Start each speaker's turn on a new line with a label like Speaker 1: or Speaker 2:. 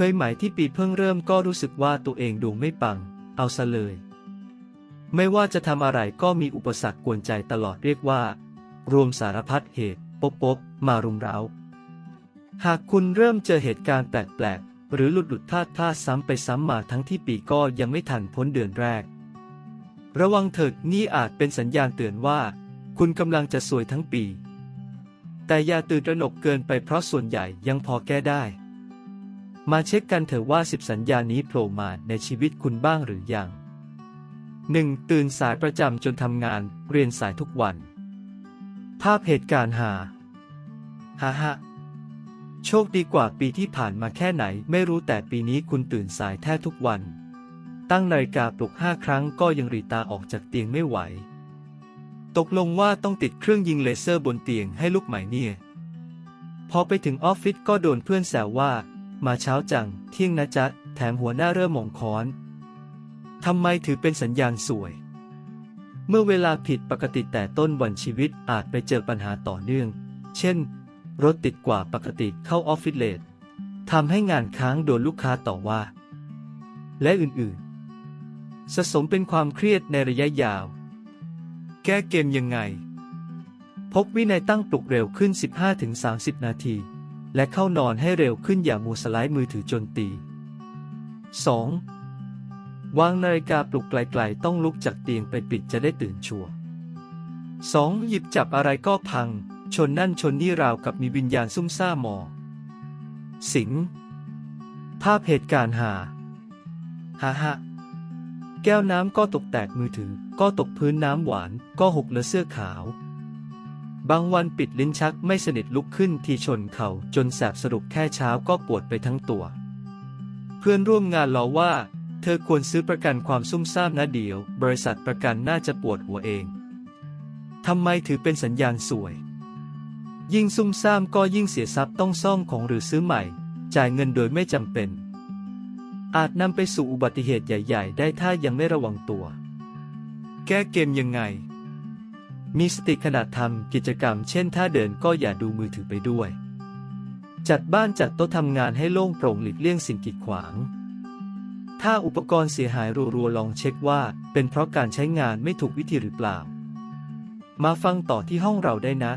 Speaker 1: เคยไหมที่ปีเพิ่งเริ่มก็รู้สึกว่าตัวเองดวงไม่ปัง เอาซะเลย ไม่ว่าจะทำอะไรก็มีอุปสรรคกวนใจตลอดเรียกว่า รวมสารพัดเหตุปบปบมารุมเร้า หากคุณเริ่มเจอเหตุการณ์แปลกๆ หรือหลุดหลุดพลาดพลาซ้ำไปซ้ำมาทั้งที่ปีก็ยังไม่ทันพ้นเดือนแรก ระวังเถิดนี่อาจเป็นสัญญาณเตือนว่า คุณกำลังจะสวยทั้งปี แต่อย่าตื่นตระหนกเกินไปเพราะส่วนใหญ่ยังพอแก้ได้ มาเช็คกันเถอะว่าสิบสัญญานี้โผล่มาในชีวิตคุณบ้างหรือยัง 1. ตื่นสายประจำจนทำงาน เรียนสายทุกวัน ภาพเหตุการณ์หาฮ่าฮ่าโชคดีกว่าปีที่ผ่านมาแค่ไหนไม่รู้แต่ปีนี้คุณตื่นสายแทบทุกวัน ตั้งนาฬิกาปลุกห้าครั้งก็ยังรีตาออกจากเตียงไม่ไหว ตกลงว่าต้องติดเครื่องยิงเลเซอร์บนเตียงให้ลูกใหม่เนี่ย พอไปถึงออฟฟิศก็โดนเพื่อนแซวว่า มาเช้าจัง เที่ยงนะจ๊ะ แถมหัวหน้าเริ่มหมองค้อน ทำไมถือเป็นสัญญาณสวย เมื่อเวลาผิดปกติแต่ต้นวันชีวิตอาจไปเจอปัญหาต่อเนื่อง เช่น รถติดกว่าปกติเข้าออฟฟิศเลททำให้งานค้างโดนลูกค้าต่อว่า และอื่นๆ สะสมเป็นความเครียดในระยะยาว แก้เกมยังไง พบวินัยตั้งปลุกเร็วขึ้น 15-30 นาที และเข้านอนให้เร็วขึ้นอย่ามัวสไลด์มือถือจนตี 2. วางนาฬิกาปลุกไกลๆ ต้องลุกจากเตียงไปปิดจะได้ตื่นชัวร์ 2. หยิบจับอะไรก็พัง ชนนั่นชนนี่ราวกับมีวิญญาณซุ่มซ่ามองสิง ภาพเหตุการณ์หาฮ่าฮ่าแก้วน้ำก็ตกแตกมือถือ ก็ตกพื้นน้ำหวาน ก็หกเลอะเสื้อขาว บางวันปิดลิ้นชักไม่สนิทลุกขึ้นทีชนเขา่าจนแสบสรุปแค่เช้าก็ปวดไปทั้งตัว เพื่อนร่วมงานล้อว่า เธอควรซื้อประกันความซุ่มซ่ามนะเดียว บริษัทประกันน่าจะปวดหัวเองทำไมถือเป็นสัญญาณสวย ยิ่งซุ่มซ่ามก็ยิ่งเสียทรัพย์ต้องซ่อมของหรือซื้อใหม่ จ่ายเงินโดยไม่จำเป็น อาจนำไปสู่อุบัติเหตุใหญ่ ๆ ได้ถ้ายังไม่ระวังตัว แก้เกมยังไง มีสติขณะทำกิจกรรมเช่นถ้าเดินก็อย่าดูมือถือไปด้วย จัดบ้านจัดโต๊ะทำงานให้โล่งโปร่งหลีกเลี่ยงสิ่งกีดขวาง ถ้าอุปกรณ์เสียหายรัวๆลองเช็คว่า เป็นเพราะการใช้งานไม่ถูกวิธีหรือเปล่า มาฟังต่อที่ห้องเราได้นะ